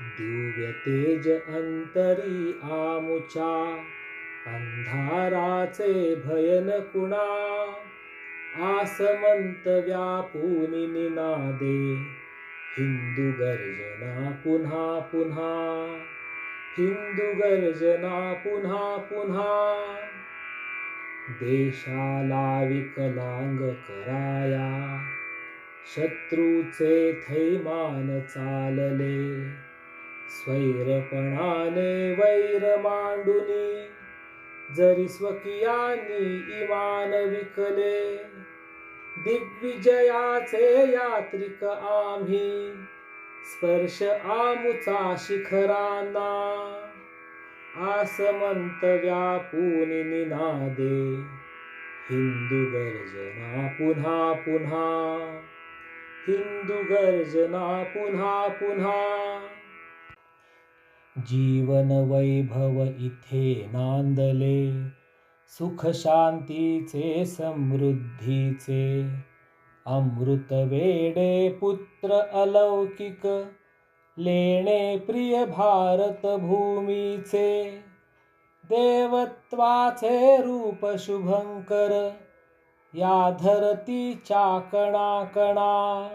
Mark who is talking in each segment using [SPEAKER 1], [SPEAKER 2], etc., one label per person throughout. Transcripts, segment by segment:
[SPEAKER 1] दिव्य तेज अंतरी आमुचा अंधाराचे भयन कुणा? आसमंत व्यापूनि निनादे हिंदू गर्जना पुन्हा पुन्हा हिंदू गर्जना पुन्हा पुन्हा. देशाला विकलांग कराया शत्रूचे थैमान चालले स्वैरपणाने वैर मांडुनी जरी स्वकियांनी इमान विकले दिग्विजयाचे यात्रिक आम्ही स्पर्श आमुचा शिखरांना आसमंत व्यापून निनादे. हिंदू गर्जना पुन्हा पुन्हा हिंदू गर्जना पुन्हा पुन्हा. जीवन वैभव इथे नांदले सुख शांतीचे समृद्धीचे. अमृत वेडे पुत्र अलौकिक लेणे प्रिय भारत भूमीचे. देवत्वाचे रूप शुभंकर या धरतीच्या कणा कणा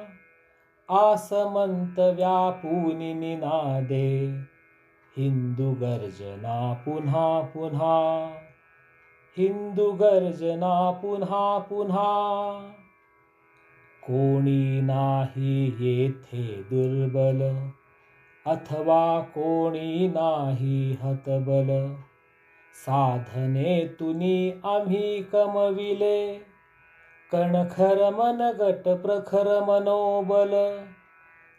[SPEAKER 1] आसमंत व्यापूनि निनादे हिंदू गर्जना पुन्हा पुन्हा. हिंदू गर्जना पुन्हा पुन्हा. कोणी नाही येथे दुर्बल अथवा कोणी नाही हतबल. साधने तुनी आम्ही कमविले कणखर मनगट प्रखर मनोबल.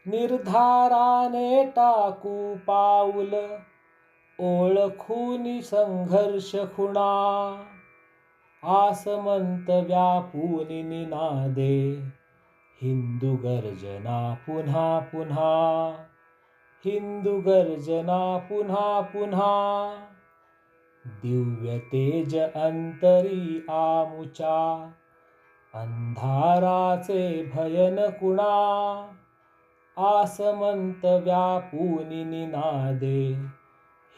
[SPEAKER 1] निर्धाराने टाकू पाऊल. ओळखूनी संघर्ष खुणा. आसमंत व्यापूनि निनादे. हिंदू गर्जना पुन्हा पुन्हा. हिंदू गर्जना पुन्हा पुन्हा. दिव्य तेज अंतरी आमुचा. अंधाराचे भयन कुणा आसमंत व्यापुनी निनादे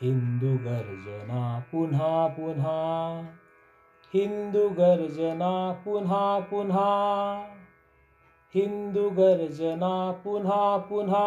[SPEAKER 1] हिंदू गर्जना पुन्हा पुन्हा हिंदू गर्जना पुन्हा पुन्हा हिंदू गर्जना पुन्हा पुन्हा.